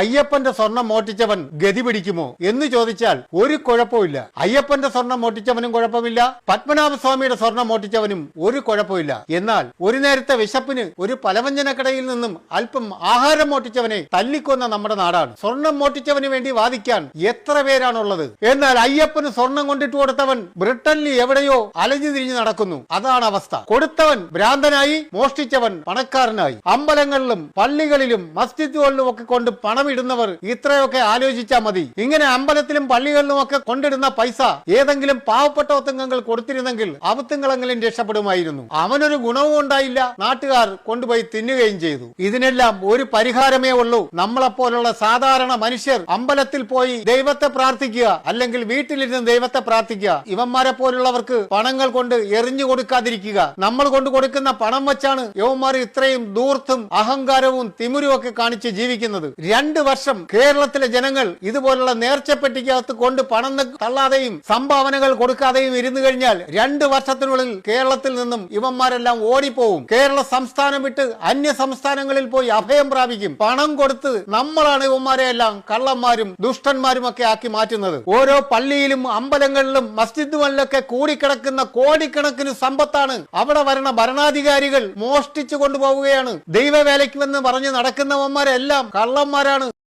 അയ്യപ്പന്റെ സ്വർണം മോട്ടിച്ചവൻ ഗതി പിടിക്കുമോ എന്ന് ചോദിച്ചാൽ ഒരു കുഴപ്പമില്ല അയ്യപ്പന്റെ സ്വർണം മോട്ടിച്ചവനും കുഴപ്പമില്ല. പത്മനാഭസ്വാമിയുടെ സ്വർണം മോട്ടിച്ചവനും ഒരു കുഴപ്പമില്ല എന്നാൽ ഒരു നേരത്തെ വിശപ്പിന് ഒരു പലവ്യഞ്ജനക്കടയിൽ നിന്നും അല്പം ആഹാരം മോട്ടിച്ചവനെ തല്ലിക്കൊന്ന നമ്മുടെ നാടാണ്. സ്വർണം മോട്ടിച്ചവന് വേണ്ടി വാദിക്കാൻ എത്ര പേരാണുള്ളത്? എന്നാൽ അയ്യപ്പന് സ്വർണം കൊണ്ടിട്ട് കൊടുത്തവൻ ബ്രിട്ടനിൽ എവിടെയോ അലഞ്ഞു തിരിഞ്ഞു നടക്കുന്നു. അതാണ് അവസ്ഥ. കൊടുത്തവൻ ഭ്രാന്തനായി മോഷ്ടിച്ചവൻ പണക്കാരനായി. അമ്പലങ്ങളിലും പള്ളികളിലും മസ്ജിദുകളിലും ഒക്കെ കൊണ്ട് പണമിടുന്നവർ ഇത്രയൊക്കെ ആലോചിച്ചാൽ മതി. ഇങ്ങനെ അമ്പലത്തിലും പള്ളികളിലും ഒക്കെ കൊണ്ടിടുന്ന പൈസ ഏതെങ്കിലും പാവപ്പെട്ട ഒത്തുങ്ങങ്ങൾ കൊടുത്തിരുന്നെങ്കിൽ അവത്തുങ്ങളെങ്കിലും രക്ഷപ്പെടുമായിരുന്നു. അവനൊരു ഗുണവും ഉണ്ടായില്ല. നാട്ടുകാർ കൊണ്ടുപോയി തിന്നുകയും ചെയ്തു. ഇതിനെല്ലാം ഒരു പരിഹാരമേ ഉള്ളൂ. നമ്മളെപ്പോലുള്ള സാധാരണ മനുഷ്യർ അമ്പലത്തിൽ പോയി ദൈവത്തെ പ്രാർത്ഥിക്കുക അല്ലെങ്കിൽ വീട്ടിലിരുന്ന് ദൈവത്തെ പ്രാർത്ഥിക്കുക. ഇവന്മാരെ പോലുള്ളവർക്ക് പണങ്ങൾ കൊണ്ട് എറിഞ്ഞു കൊടുക്കാതിരിക്കുക. നമ്മൾ കൊണ്ട് കൊടുക്കുന്ന പണം വെച്ചാണ് യവന്മാർ ഇത്രയും ദൂർത്തും അഹങ്കാരവും തിമുരും ഒക്കെ കാണിച്ച് ജീവിക്കുന്നത്. രണ്ട് വർഷം കേരളത്തിലെ ജനങ്ങൾ ഇതുപോലുള്ള നേർച്ചപ്പെട്ടിക്കകത്ത് കൊണ്ട് പണം തള്ളാതെയും സംഭാവനകൾ കൊടുക്കാതെയും ഇരുന്നു കഴിഞ്ഞാൽ രണ്ട് വർഷത്തിനുള്ളിൽ കേരളത്തിൽ നിന്നും ഇവന്മാരെല്ലാം ഓടിപ്പോവും. കേരള സംസ്ഥാനം വിട്ട് അന്യ സംസ്ഥാനങ്ങളിൽ പോയി അഭയം പ്രാപിക്കും. പണം കൊടുത്ത് നമ്മളാണ് ഇവന്മാരെ എല്ലാം കള്ളന്മാരും ദുഷ്ടന്മാരും ഒക്കെ ആക്കി മാറ്റുന്നത്. ഓരോ പള്ളിയിലും അമ്പലങ്ങളിലും മസ്ജിദുകളിലൊക്കെ കൂടിക്കിടക്കുന്ന കോടിക്കണക്കിന് സമ്പത്താണ് അവിടെ വരണ ഭരണാധികാരികൾ മോഷ്ടിച്ചു കൊണ്ടുപോവുകയാണ്. ദൈവവേലയ്ക്ക് വന്ന് പറഞ്ഞ് നടക്കുന്നവന്മാരെല്ലാം കള്ളന്മാരാണ്